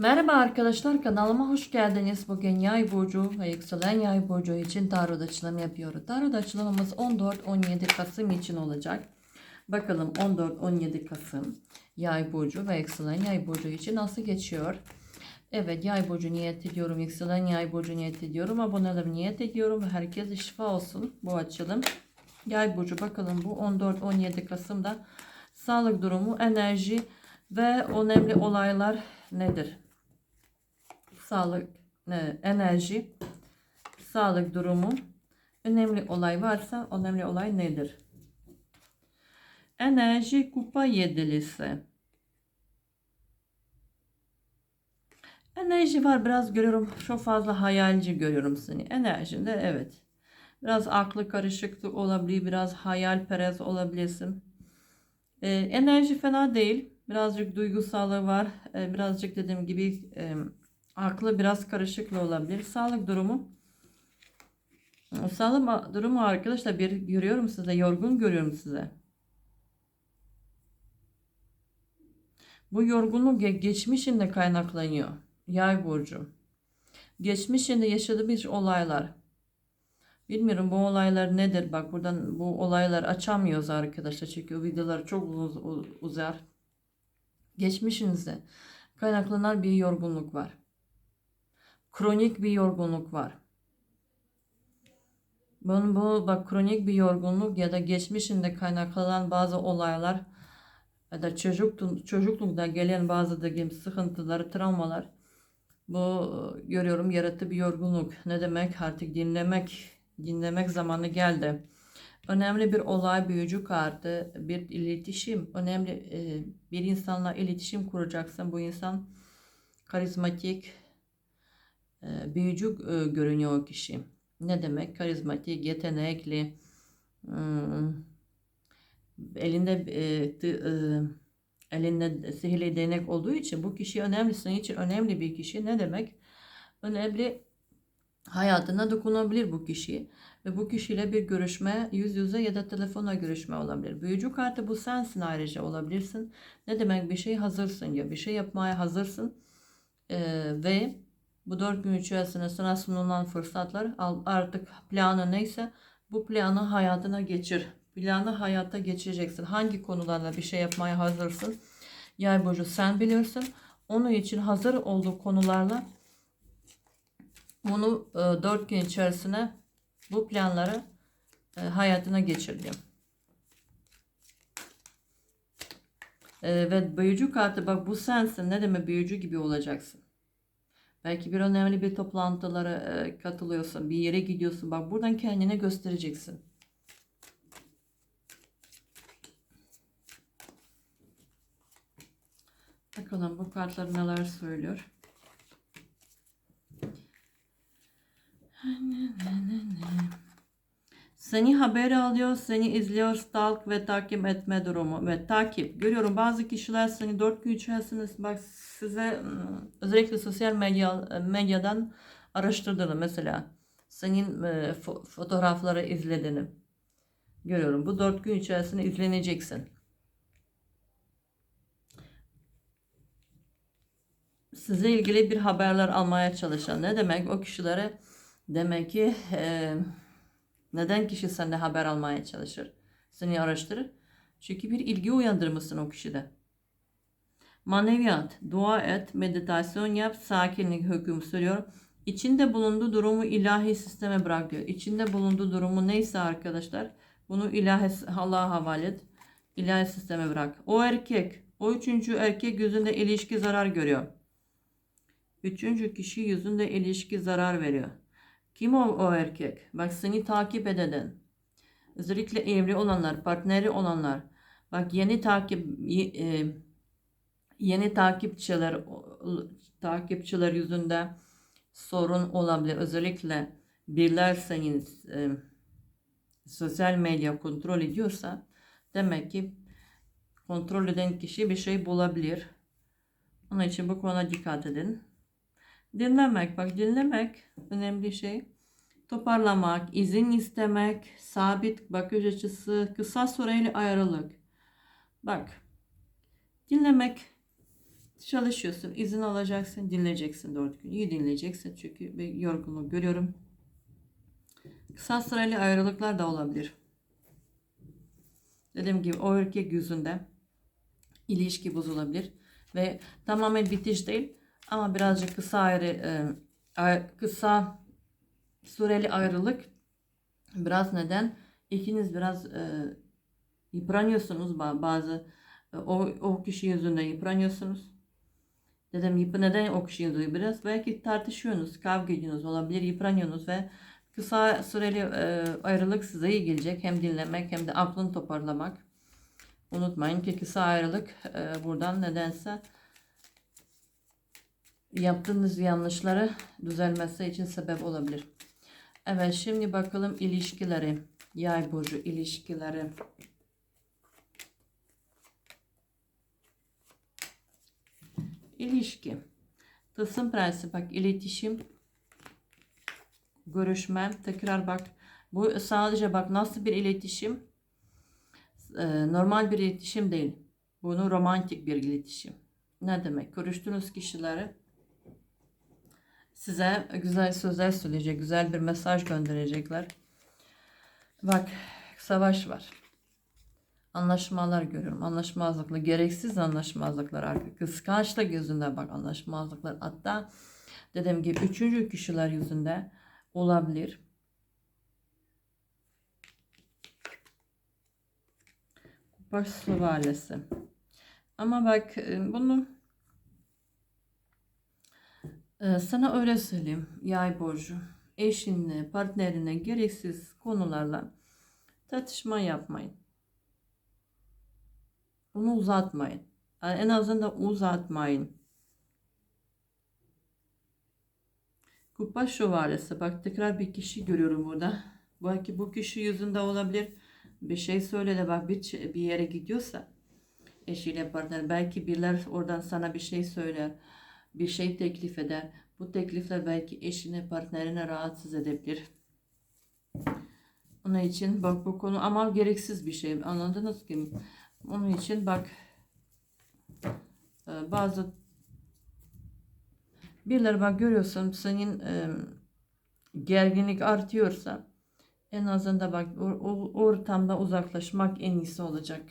Merhaba arkadaşlar kanalıma hoş geldiniz. Bugün yay burcu ve yükselen yay burcu için tarot açılımı yapıyoruz. Tarot açılımımız 14-17 Kasım için olacak. Bakalım 14-17 Kasım yay burcu ve yükselen yay burcu için nasıl geçiyor? Evet yay burcu niyet ediyorum. Yükselen yay burcu niyet ediyorum. Aboneler niyet ediyorum. Herkese şifa olsun bu açılım. Yay burcu bakalım bu 14-17 Kasım'da sağlık durumu, enerji ve önemli olaylar nedir? Sağlık, enerji, sağlık durumu, önemli olay varsa önemli olay nedir? Enerji kupa yedilisi. Enerji var biraz görüyorum. Çok fazla hayalci görüyorum seni. Enerjinde evet. Biraz aklı karışıklık olabilir. Biraz hayalperest olabilirsin. Ee, enerji fena değil. Birazcık duygusallığı var. Ee, birazcık dediğim gibi e, aklı biraz karışıklı olabilir. Sağlık durumu. Sağlık durumu arkadaşlar bir görüyorum size. Yorgun görüyorum size. Bu yorgunluk ge- geçmişinde kaynaklanıyor. Yay burcu. Geçmişinde yaşadığımız olaylar. Bilmiyorum bu olaylar nedir? Bak buradan bu olaylar açamıyoruz arkadaşlar. Çünkü videolar çok uz- uzar. Geçmişinizde kaynaklanan bir yorgunluk var. Kronik bir yorgunluk var. Bunun bu bak kronik bir yorgunluk ya da geçmişinde kaynaklanan bazı olaylar ya da çocuk çocuklukta gelen bazı gibi sıkıntılar, travmalar bu e, görüyorum yarattı bir yorgunluk. Ne demek? Artık dinlemek dinlemek zamanı geldi. Önemli bir olay büyücü kartı, bir iletişim, önemli e, bir insanla iletişim kuracaksın. Bu insan karizmatik, büyücü e, görünüyor kişi. Ne demek? Karizmatik, yetenekli, hmm, elinde e, e, elinde sihirli değnek olduğu için bu kişi önemli, senin için önemli bir kişi. Ne demek? Önemli hayatına dokunabilir bu kişi ve bu kişiyle bir görüşme yüz yüze ya da telefona görüşme olabilir. Büyücü kartı bu sensin ayrıca olabilirsin. Ne demek bir şey hazırsın ya bir şey yapmaya hazırsın Ee, ve bu dört gün içerisinde sunulan fırsatlar artık planı neyse bu planı hayatına geçir. Planı hayata geçireceksin. Hangi konularla bir şey yapmaya hazırsın? Yay burcu sen biliyorsun. Onun için hazır olduğu konularla bunu e, 4 gün içerisine bu planları e, hayatına geçirdim. E, ve büyücü kartı bak bu sensin. Ne demek büyücü gibi olacaksın. Belki bir önemli bir toplantılara e, katılıyorsun. Bir yere gidiyorsun. Bak buradan kendine göstereceksin. Bakalım bu kartlar neler söylüyor. Seni haber alıyor, seni izliyor, stalk ve takip etme durumu ve takip. Görüyorum bazı kişiler seni dört gün içerisinde bak size ım, özellikle sosyal medya medyadan araştırdığını mesela senin e, fo- fotoğrafları izlediğini görüyorum. Bu dört gün içerisinde izleneceksin. Size ilgili bir haberler almaya çalışan ne demek? O kişilere demek ki e, neden kişi sende haber almaya çalışır? Seni araştırır. Çünkü bir ilgi uyandırmışsın o kişide. Maneviyat, dua et, meditasyon yap, sakinlik hüküm sürüyor. İçinde bulunduğu durumu ilahi sisteme bırak diyor. İçinde bulunduğu durumu neyse arkadaşlar bunu ilahi Allah'a havale et. İlahi sisteme bırak. O erkek, o üçüncü erkek yüzünde ilişki zarar görüyor. Üçüncü kişi yüzünde ilişki zarar veriyor. Kim o, o erkek? Bak seni takip eden. Özellikle evli olanlar, partneri olanlar. Bak yeni takip e, yeni takipçiler takipçiler yüzünde sorun olabilir. Özellikle birler senin e, sosyal medya kontrol ediyorsa demek ki kontrol eden kişi bir şey bulabilir. Onun için bu konuda dikkat edin. Dinlemek, bak dinlemek önemli şey. Toparlamak, izin istemek, sabit bakış açısı, kısa süreli ayrılık. Bak, dinlemek Çalışıyorsun, izin alacaksın, dinleyeceksin dört gün. İyi dinleyeceksin çünkü bir yorgunluk görüyorum. Kısa süreli ayrılıklar da olabilir. Dediğim gibi o erkek yüzünde ilişki bozulabilir ve tamamen bitiş değil ama birazcık kısa ayrı e, kısa süreli ayrılık biraz neden ikiniz biraz e, yıpranıyorsunuz ba- bazı e, o, o kişi yüzünden yıpranıyorsunuz. Dedim yıp neden o kişi yüzünden biraz belki tartışıyorsunuz, kavga ediyorsunuz olabilir, yıpranıyorsunuz ve kısa süreli ayrılık size iyi gelecek. Hem dinlemek hem de aklını toparlamak. Unutmayın ki kısa ayrılık e, buradan nedense yaptığınız yanlışları düzelmesi için sebep olabilir. Evet şimdi bakalım ilişkileri. Yay burcu ilişkileri. İlişki. Tılsım prensi bak iletişim. Görüşme. Tekrar bak. Bu sadece bak nasıl bir iletişim. Ee, normal bir iletişim değil. Bunu romantik bir iletişim. Ne demek? Görüştüğünüz kişileri size güzel sözler söyleyecek, güzel bir mesaj gönderecekler. Bak savaş var. Anlaşmalar görüyorum. Anlaşmazlıklar, gereksiz anlaşmazlıklar artık. Kıskançlık yüzünden bak anlaşmazlıklar. Hatta dediğim gibi üçüncü kişiler yüzünde olabilir. Kupa süvalesi. Ama bak e, bunu sana öyle söyleyeyim. Yay burcu. Eşinle, partnerine gereksiz konularla tartışma yapmayın. Bunu uzatmayın. Yani en azından uzatmayın. Kupa şövalyesi. Bak tekrar bir kişi görüyorum burada. Belki bu kişi yüzünde olabilir. Bir şey söyledi bak bir, bir yere gidiyorsa eşiyle partner belki biriler oradan sana bir şey söyler. Bir şey teklif eder. Bu teklifler belki eşine partnerine rahatsız edebilir. Onun için bak bu konu ama gereksiz bir şey. Anladınız ki? Onun için bak e, bazı birileri bak görüyorsun senin e, gerginlik artıyorsa en azından bak o, o ortamda uzaklaşmak en iyisi olacak.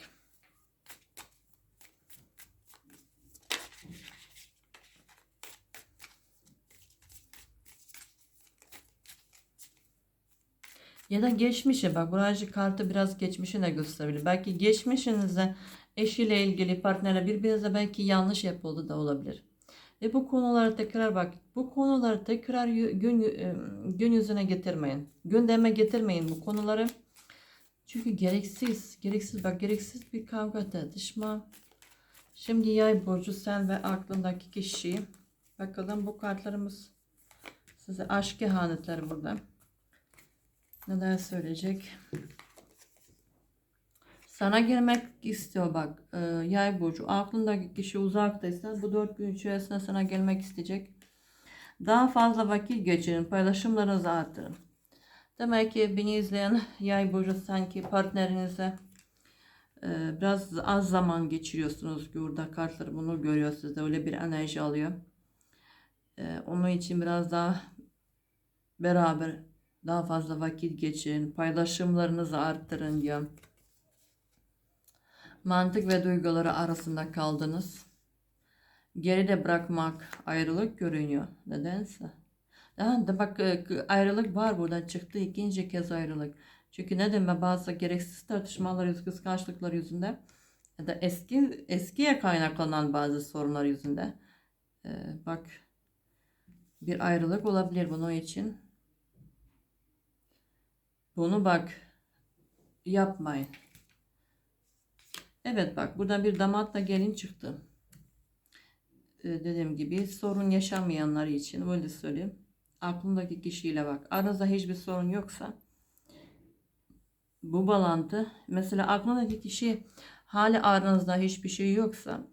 Ya da geçmişe bak buracı kartı biraz geçmişine gösterebilir. Belki geçmişinizde eşiyle ilgili partnerle birbirinize belki yanlış yapıldı da olabilir. Ve bu konuları tekrar bak bu konuları tekrar gün, e, gün yüzüne getirmeyin. Gündeme getirmeyin bu konuları. Çünkü gereksiz, gereksiz bak gereksiz bir kavga tartışma. Şimdi yay burcu sen ve aklındaki kişi. Bakalım bu kartlarımız size aşk kehanetleri burada. Neler söyleyecek? Sana gelmek istiyor bak e, yay burcu. Aklındaki kişi uzaktaysa bu dört gün içerisinde sana gelmek isteyecek. Daha fazla vakit geçirin. Paylaşımlarınızı arttırın. Demek ki beni izleyen yay burcu sanki partnerinize e, biraz az zaman geçiriyorsunuz. Burada kartlar bunu görüyor sizde. Öyle bir enerji alıyor. E, onun için biraz daha beraber daha fazla vakit geçirin. Paylaşımlarınızı arttırın diyor. Mantık ve duyguları arasında kaldınız. Geride bırakmak ayrılık görünüyor. Nedense. Ha, da bak e, ayrılık var buradan çıktı ikinci kez ayrılık. Çünkü ne demek bazı gereksiz tartışmalar, yüz- kıskançlıklar yüzünde ya da eski eskiye kaynaklanan bazı sorunlar yüzünde. e, bak bir ayrılık olabilir bunun için. Bunu bak yapmayın. Evet bak burada bir damatla gelin çıktı. Ee, dediğim gibi sorun yaşamayanlar için öyle söyleyeyim. Aklındaki kişiyle bak. Aranızda hiçbir sorun yoksa bu bağlantı mesela aklındaki kişi hali aranızda hiçbir şey yoksa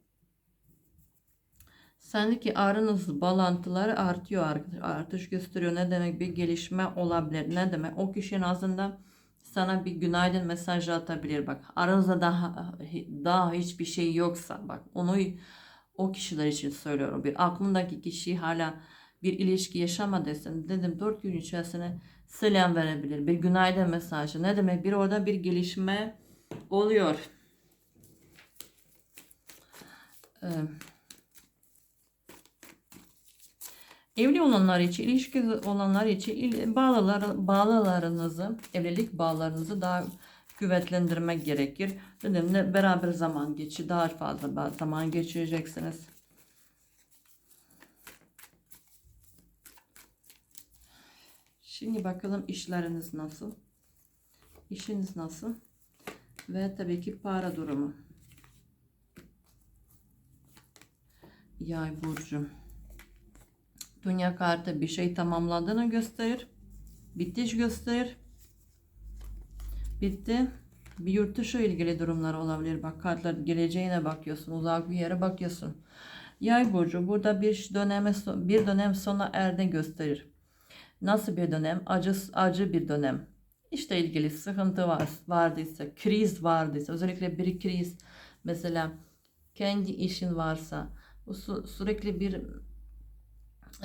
sendeki aranız bağlantıları artıyor art- artış gösteriyor. Ne demek bir gelişme olabilir. Ne demek o kişinin aslında sana bir günaydın mesajı atabilir bak. Aranızda daha daha hiçbir şey yoksa bak onu O kişiler için söylüyorum. Bir aklındaki kişi hala bir ilişki yaşamadıysan dedim 4 gün içerisinde selam verebilir. Bir günaydın mesajı. Ne demek? Bir orada bir gelişme oluyor. Ee, Evli olanlar için, ilişki olanlar için bağlılar, bağlılarınızı, evlilik bağlarınızı daha kuvvetlendirmek gerekir. Dedim de beraber zaman geçi, daha fazla zaman geçireceksiniz. Şimdi bakalım işleriniz nasıl? İşiniz nasıl? Ve tabii ki para durumu. Yay burcu. Dünya kartı bir şey tamamlandığını gösterir. Bitiş gösterir. Bitti. Bir yurt dışı ilgili durumlar olabilir. Bak kartlar geleceğine bakıyorsun. Uzak bir yere bakıyorsun. Yay burcu burada bir döneme bir dönem sona erdi gösterir. Nasıl bir dönem? Acı acı bir dönem. İşte ilgili sıkıntı var, vardıysa, kriz vardıysa, özellikle bir kriz mesela kendi işin varsa bu sü- sürekli bir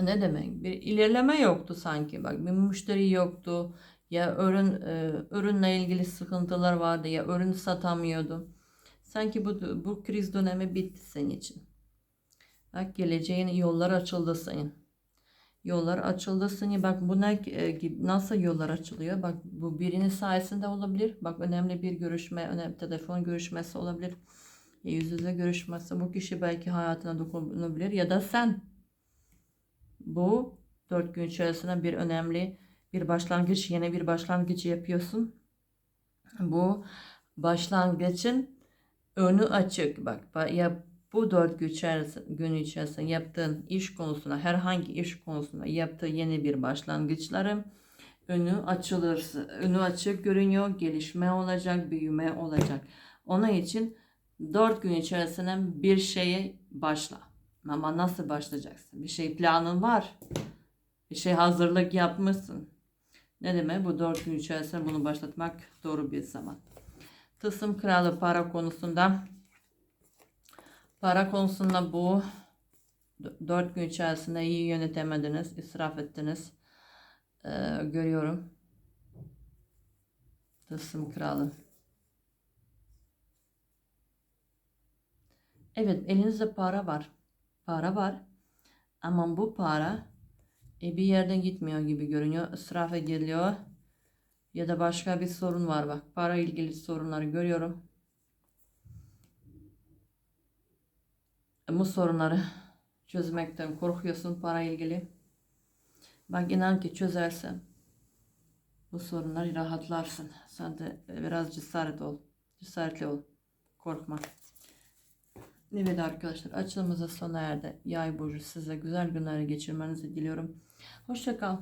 ne demek? Bir ilerleme yoktu sanki. Bak bir müşteri yoktu. Ya ürün e, ürünle ilgili sıkıntılar vardı ya ürün satamıyordu. Sanki bu bu kriz dönemi bitti senin için. Bak geleceğin yollar açıldı senin. Yollar açıldı senin. Bak bu ne e, nasıl yollar açılıyor? Bak bu birinin sayesinde olabilir. Bak önemli bir görüşme, önemli telefon görüşmesi olabilir. Yüz yüze görüşmesi. Bu kişi belki hayatına dokunabilir ya da sen bu dört gün içerisinde bir önemli bir başlangıç, yeni bir başlangıç yapıyorsun. Bu başlangıcın önü açık. Bak ba- ya bu dört gün içerisinde, gün içerisinde yaptığın iş konusunda, herhangi iş konusunda yaptığı yeni bir başlangıçların önü açılır, önü açık görünüyor, gelişme olacak, büyüme olacak. Onun için dört gün içerisinde bir şeye başla. Ama nasıl başlayacaksın? Bir şey planın var. Bir şey hazırlık yapmışsın. Ne demek? Bu dört gün içerisinde bunu başlatmak doğru bir zaman. Tılsım kralı para konusunda para konusunda bu dört gün içerisinde iyi yönetemediniz, israf ettiniz. Ee, görüyorum. Tılsım kralı. Evet, elinizde para var. Para var. Ama bu para e, bir yerden gitmiyor gibi görünüyor. Israfa geliyor. Ya da başka bir sorun var bak. Para ilgili sorunları görüyorum. Bu sorunları çözmekten korkuyorsun para ilgili. Bak inan ki çözersen bu sorunları rahatlarsın. Sen de biraz cesaret ol. Cesaretli ol. Korkma. Evet arkadaşlar açılımıza sona erdi. Yay burcu size güzel günler geçirmenizi diliyorum. Hoşça kal.